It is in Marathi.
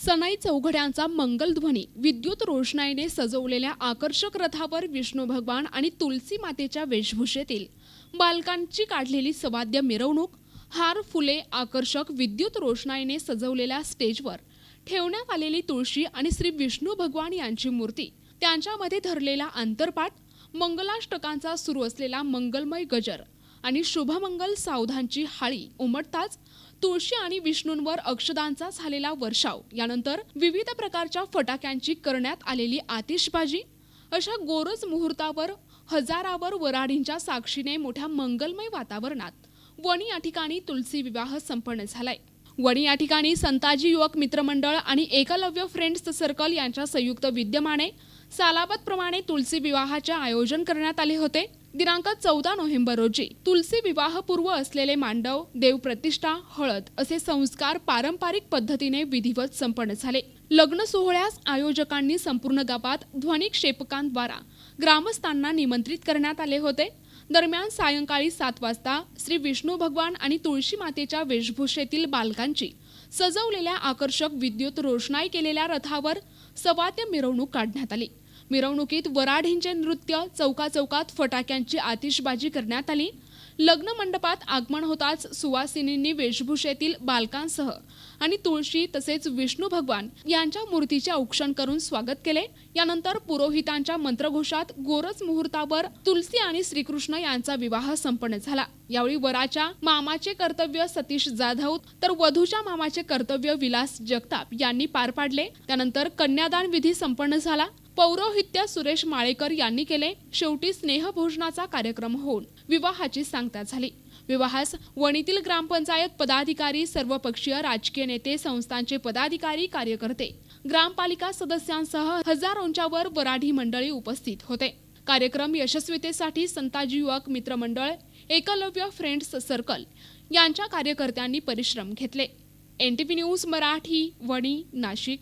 सनाई चौघड्यांचा मंगलध्वनी विद्युत रोषणाईने सजवलेल्या आकर्षक रथावर विष्णू भगवान आणि तुलसी मातेच्या वेशभूषेतील बालकांची काढलेली सवाद्य मिरवणूक हार फुले आकर्षक विद्युत रोषणाईने सजवलेल्या स्टेजवर ठेवण्यात आलेली तुळशी आणि श्री विष्णू भगवान यांची मूर्ती त्यांच्यामध्ये धरलेला अंतरपाठ मंगलाष्टकांचा सुरू असलेला मंगलमय गजर आणि शुभमंगल सावधांची हाळी उमटताच तुळशी आणि विष्णूंवर अक्षदांचा झालेला वर्षाव. यानंतर विविध प्रकारच्या फटाक्यांची करण्यात आलेली आतिषबाजी अशा गोरज मुहूर्तावर हजारावर वराडींच्या साक्षीने मोठ्या मंगलमय वातावरणात वणी या ठिकाणी तुलसी विवाह संपन्न झालाय. वणी या ठिकाणी संताजी युवक मित्रमंडळ आणि एकलव्य फ्रेंड्स सर्कल यांच्या संयुक्त विद्यमाने सालाबतप्रमाणे तुलसी विवाहाचे आयोजन करण्यात आले होते. दिनांक चौदा नोव्हेंबर रोजी तुलसी विवाहपूर्व असलेले मांडव देवप्रतिष्ठा हळद असे संस्कार पारंपरिक पद्धतीने विधिवत संपन्न झाले. लग्न सोहळ्यास आयोजकांनी संपूर्ण गावात ध्वनिक्षेपकांद्वारा ग्रामस्थांना निमंत्रित करण्यात आले होते. दरम्यान सायंकाळी सात वाजता श्री विष्णू भगवान आणि तुळशी मातेच्या वेशभूषेतील बालकांची सजवलेल्या आकर्षक विद्युत रोषणाई केलेल्या रथावर सवाद्य मिरवणूक काढण्यात आली. मिरवणुकीत वराढींचे नृत्य चौका चौकात फटाक्यांची आतिषबाजी करण्यात आली. लग्न मंडपात आगमन होताच सुवासिनींनी वेशभूषेतील बालकांसह आणि तुळशी तसेच विष्णू भगवान यांच्या मूर्तीचे औक्षण करून स्वागत केले. यानंतर पुरोहितांच्या मंत्रघोषात गोरज मुहूर्तावर तुलसी आणि श्रीकृष्ण यांचा विवाह संपन्न झाला. यावेळी वराच्या मामाचे कर्तव्य सतीश जाधव तर वधूच्या मामाचे कर्तव्य विलास जगताप यांनी पार पाडले. त्यानंतर कन्यादान विधी संपन्न झाला. पौरोहित्य सुरेश माळेकर यांनी केले शेवटी स्नेहभोजनाचा कार्यक्रम होऊन विवाहाची सांगता झाली. विवाहास वणीतील ग्रामपंचायत पदाधिकारी सर्वपक्षीय राजकीय नेते संस्थांचे पदाधिकारी कार्यकर्ते ग्रामपालिका सदस्यांसह हजारोंच्यावर वराढी मंडळी उपस्थित होते. कार्यक्रम यशस्वीतेसाठी संताजी युवक मित्रमंडळ एकलव्य फ्रेंड्स सर्कल यांच्या कार्यकर्त्यांनी परिश्रम घेतले. N T V news Marathi Wani Nashik.